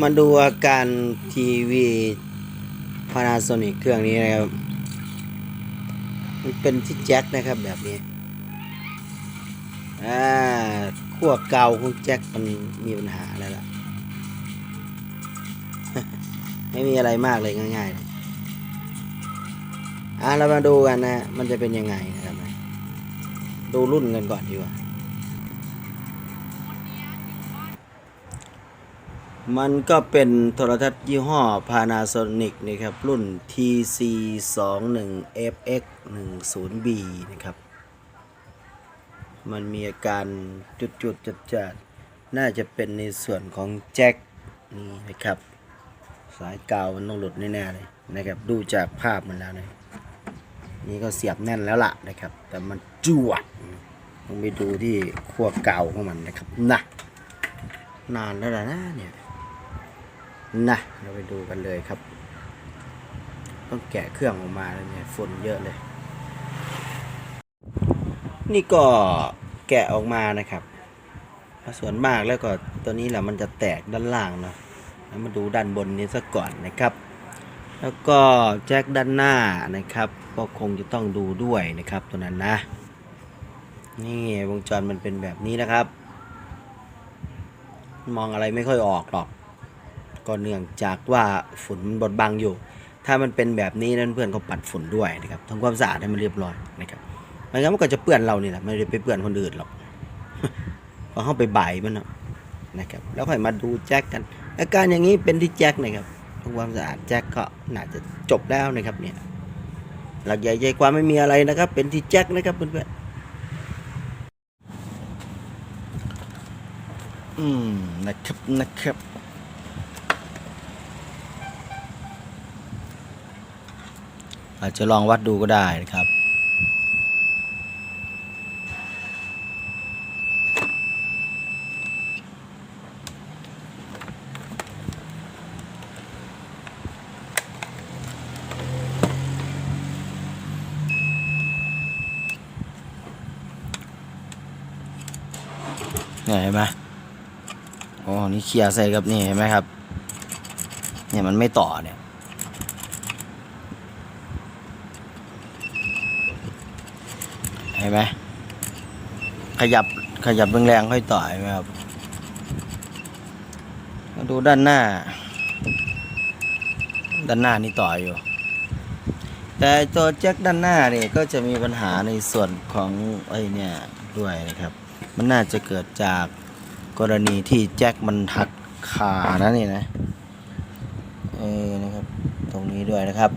มาดูอาการทีวี Panasonic เครื่องนี้นะครับ มันเป็นที่แจ็คนะครับแบบนี้ อ่าขั้วเก่าของแจ็คมันมีปัญหาแล้วล่ะ ไม่มีอะไรมากเลยง่ายๆเลยอะเรามาดูกันนะ มันจะเป็นยังไงนะครับ ดูรุ่นกันก่อนดีกว่า มันก็เป็นโทรทัศน์ยี่ห้อ Panasonic นะครับ รุ่น TC21FX 10B นะครับ มันมีอาการจุดๆจัดๆน่าจะเป็นในส่วนของแจ็คนี่นะครับ สายกาวมันต้องหลุดแน่ๆเลยนะครับ ดูจากภาพมันแล้วเนะนี่ก็เสียบแน่นแล้วล่ะนะครับ แต่มันจวดต้องไปดูที่ขั้วเก่าของมันนะครับนะนานแล้วนะเนี่ย นะเราไปดูกันเลยครับ ต้องแกะเครื่องออกมาแล้วเนี่ยฝุ่นเยอะเลย นี่ก็แกะออกมานะครับส่วนมากแล้วก็ตัวนี้แหละมันจะแตกด้านล่างเนาะแล้วมาดูด้านบนนี้ซะก่อนนะครับ แล้วก็แจ็คด้านหน้านะครับ ก็คงจะต้องดูด้วยนะครับตัวนั้นนะ นี่วงจรมันเป็นแบบนี้นะครับ มองอะไรไม่ค่อยออกหรอก ก็เนื่องจากว่าฝุ่นมันบดบังอยู่ ถ้ามันเป็นแบบนี้นั้นเพื่อนก็ปัดฝุ่นด้วยนะครับทำความสะอาดให้มันเรียบร้อยนะครับไม่งั้นมันก็จะเปื้อนเรานี่แหละไม่ได้ไปเปื้อนคนอื่นหรอกพอเข้าไปบ่ายมันนะนะครับ แล้วค่อยมาดูแจ็คกัน อาการอย่างนี้เป็นที่แจ็คนะครับทำความสะอาดแจ็คก็น่าจะจบแล้วนะครับเนี่ยหลักใหญ่ใจความไม่มีอะไรนะครับ เป็นที่แจ็คนะครับเพื่อนๆอืมนะครับนะครับ อาจจะลองวัดดูก็ได้นะครับ เห็นไหมโอ้นี่เคลียร์ใส่กับนี่เห็นไหมครับ เนี่ยมันไม่ต่อเนี่ย เห็นไหมขยับขยับแรงๆค่อยต่อเห็นไหมครับมาดูด้านหน้า ด้านหน้านี่ต่อยอยู่ แต่ตัวแจ็คด้านหน้าเนี่ยก็จะมีปัญหาในส่วนของไอ้เนี่ยด้วยนะครับ มันน่าจะเกิดจากกรณีที่แจ็คมันหักขานะนี่นะเออนะครับ ตรงนี้ด้วยนะครับ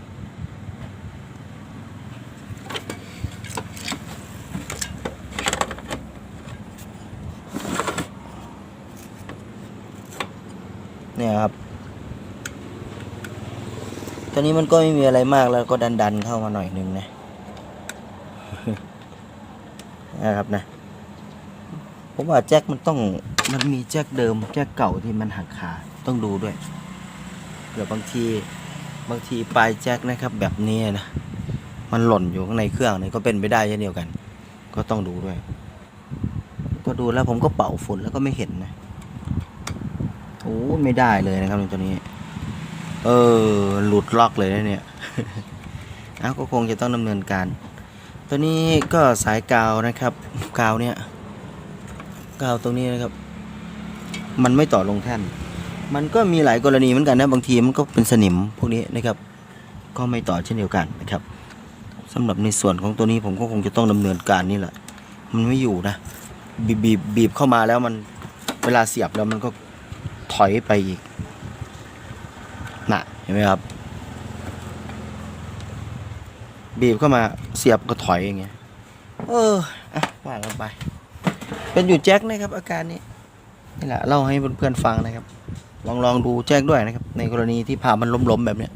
เนี่ยครับตัวนี้มันก็ไม่มีอะไรมากแล้วก็ดันดันๆเข้ามาหน่อยนึงนะนะครับนะผมว่าแจ็คมันต้องมันมีแจ็คเดิมแจ็คเก่าที่มันหักขาต้องดูด้วยเผื่อบางทีบางทีปลายแจ็คนะครับ แบบนี้นะมันหล่นอยู่ข้างในเครื่องนี่ก็เป็นไปได้เช่นเดียวกัน ก็ต้องดูด้วย ก็ดูแล้วผมก็เป่าฝุ่นแล้วก็ไม่เห็นนะ โอ้ไม่ได้เลยนะครับตัวนี้ เออ หลุดล็อกเลยนะเนี่ยเอาก็คงจะต้องดำเนินการ ตัวนี้ก็สายกาวนะครับ กาวเนี่ย กาวตรงนี้นะครับ มันไม่ต่อลงแท่น มันก็มีหลายกรณีเหมือนกันนะบางทีมันก็เป็นสนิมพวกนี้นะครับ ก็ไม่ต่อเช่นเดียวกันนะครับสำหรับในส่วนของตัวนี้ผมก็คงจะต้องดำเนินการนี่แหละ มันไม่อยู่นะ บีบบีบเข้ามาแล้วมันเวลาเสียบแล้วมันก็ ถอยไปอีกน่ะเห็นไหมครับ บีบเข้ามาเสียบก็ถอยอย่างเงี้ยเอออะว่ากันไป เป็นอยู่แจ็คนะครับ อาการนี้นี่แหละเล่าให้เพื่อนๆฟังนะครับ ลองลองดูแจ็คด้วยนะครับ ในกรณีที่พามันล้มๆแบบเนี้ย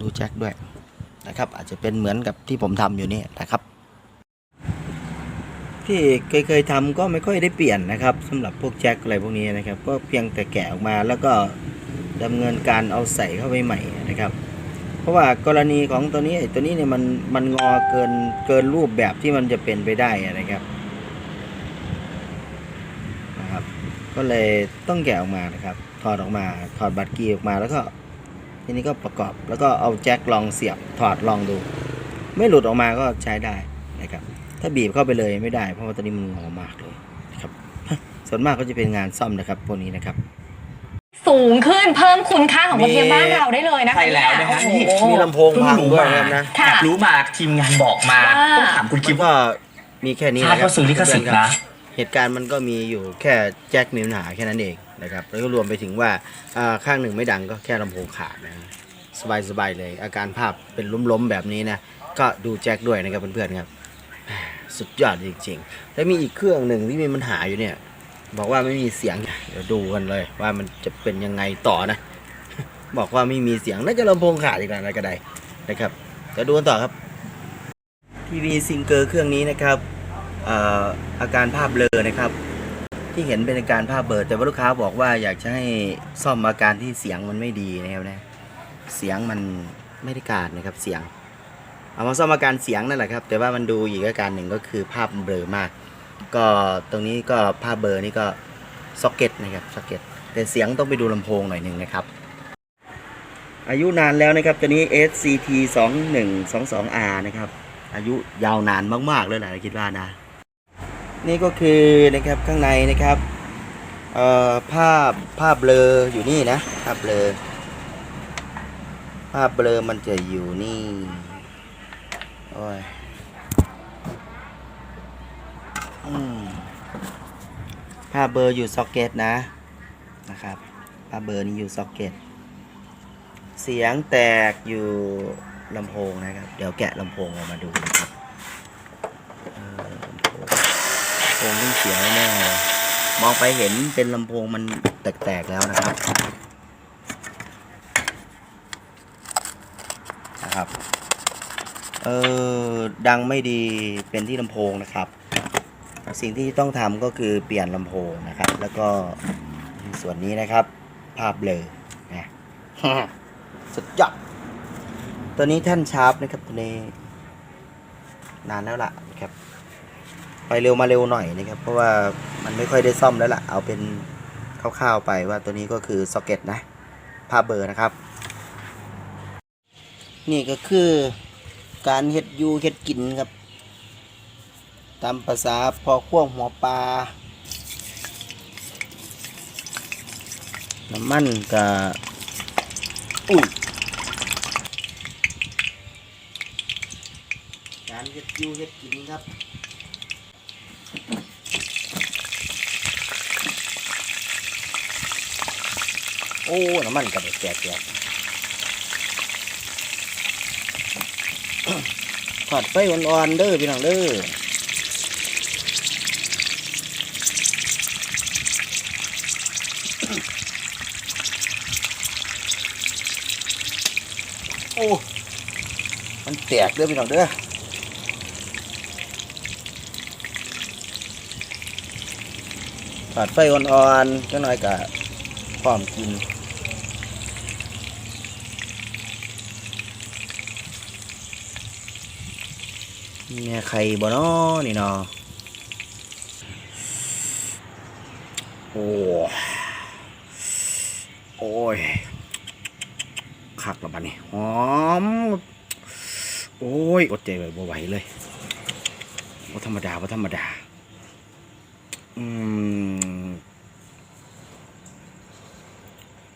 ดูแจ็คด้วยนะครับ อาจจะเป็นเหมือนกับที่ผมทำอยู่นี่นะครับ ที่เคยเคยทำก็ไม่ค่อยได้เปลี่ยนนะครับสำหรับพวกแจ็คอะไรพวกนี้นะครับ ก็เพียงแต่แกะออกมาแล้วก็ดำเนินการเอาใส่เข้าไปใหม่นะครับ เพราะว่ากรณีของตัวนี้ตัวนี้เนี่ยมันมันงอเกินเกินรูปแบบที่มันจะเป็นไปได้นะครับนะครับ ก็เลยต้องแกะออกมานะครับ ถอดออกมาถอดบัตรกีออกมาแล้วก็ทีนี้ก็ประกอบแล้วก็เอาแจ็คลองเสียบถอดลองดู ไม่หลุดออกมาก็ใช้ได้นะครับ ถ้าบีบเข้าไปเลยไม่ได้ เพราะว่าตอนนี้มันงอมากเลยนะครับ ส่วนมากก็จะเป็นงานซ่อมนะครับพวกนี้นะครับ สูงขึ้นเพิ่มคุณค่าของประเทศบ้านเราได้เลยนะคะใช่แล้วนะฮะโอ้โห มีลำโพงพังด้วยนะครับนะค่ะแอบรู้มาทีมงานบอกมาว่า ต้องถามคุณคคิลิมปก็มีแค่นี้คาดนะครับว่าซื้อลิขสิทธิ์นะ เหตุการณ์มันก็มีอยู่แค่แจ็คมีปัญหาแค่นั้นเองนะครับแล้วก็รวมไปถึงว่าอ่าข้างหนึ่งไม่ดังก็แค่ลำโพงขาดนะสบายๆเลย อาการภาพเป็นล้มๆแบบนี้นะก็ดูแจ็คด้วยนะครับเพื่อนๆครับ สุดยอดจริงๆ แล้วมีอีกเครื่องหนึ่งที่มีปัญหาอยู่เนี่ย บอกว่าไม่มีเสียง เดี๋ยวดูกันเลย ว่ามันจะเป็นยังไงต่อนะ บอกว่าไม่มีเสียง น่าจะลำโพงขาดอีกแล้วนะก็ไดนะครับเดี๋ยวดูกันต่อครับทีวีซิงเกอร์เครื่องนี้นะครับเอ่ออาการภาพเบลอนะครับ ที่เห็นเป็นอาการภาพเบลอแต่ว่าลูกค้าบอกว่าอยากจะให้ซ่อมอาการที่เสียงมันไม่ดีนะครับนะเสียงมันไม่ได้การนะครับเสียง เอามาซ่อมอาการเสียงนั่นแหละครับ แต่ว่ามันดูอีกอาการหนึ่งก็คือภาพเบลอมาก ก็ตรงนี้ก็ภาพเบลอนี่ก็ซ็อกเก็ตนะครับซ็อกเก็ตแต่เสียงต้องไปดูลำโพงหน่อยหนึ่งนะครับ อายุนานแล้วนะครับตัวนี้ SCT 2122R นะครับ อายุยาวนานมากๆเลยแหละคิดว่านะ นี่ก็คือนะครับข้างในนะครับเอ่อภาพภาพเบลออยู่นี่นะภาพเบลอภาพเบลอมันจะอยู่นี่ โอ้ยอืมภาเบลออยู่ซ็อกเก็ตนะนะครับภาเบลอนี่อยู่ซ็อกเก็ตเสียงแตกอยู่ลำโพงนะครับ เดี๋ยวแกะลำโพงออกมาดูนะครับลำโพงโพงต้องเสียแน่เลยมองไปเห็นเป็นลำโพงมันแตกๆแล้วนะครับนะครับ เออดังไม่ดีเป็นที่ลำโพงนะครับ สิ่งที่ต้องทำก็คือเปลี่ยนลำโพงนะครับ แล้วก็ส่วนนี้นะครับ ภาพเบลอนะสุดยอดตัวนี้แท่านชาร์ปนะครับตัวนี้นานแล้วล่ะนะครับ ไปเร็วมาเร็วหน่อยนะครับ เพราะว่ามันไม่ค่อยได้ซ่อมแล้วล่ะ เอาเป็นคร่าวๆไปว่าตัวนี้ก็คือซ็อกเก็ตนะ ภาพเบอร์นะครับ นี่ก็คือ การเฮ็ดอยูเฮ็ดกินครับ ตามภาษาพอขั้วหัวปลาน้ำมันกับอุ้ยการเฮ็ดอยูเฮ็ดกินครับโอ้ น้ำมันกระเด็ดแจกแจก อดไฟอ่อนๆเด้อพี่น้องเด้อโอ้มันแตกเด้อพี่น้องเด้อขอดไฟอ่อนๆก็น้อยกะพร้อมกิน แม่ไข่บ่นาะนี่เนาะโอ้โอ้ยคักและบัดนี้หอม โอ้ยอดใจไว้บ่ไหวเลยบ่าธรรมดาบ่าธรรมดา อืม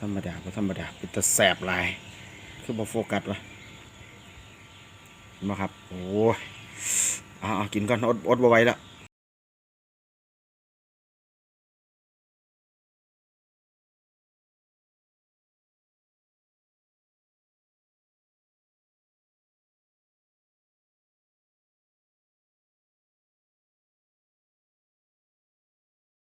ธรรมดาบ่าธรรมดาเป็นตะแสบลาย คือบ่โฟกัสวะเห็นบ่ครับ โอ้ย อ่ากินก่อนอดอดบ่ไหวแล้ว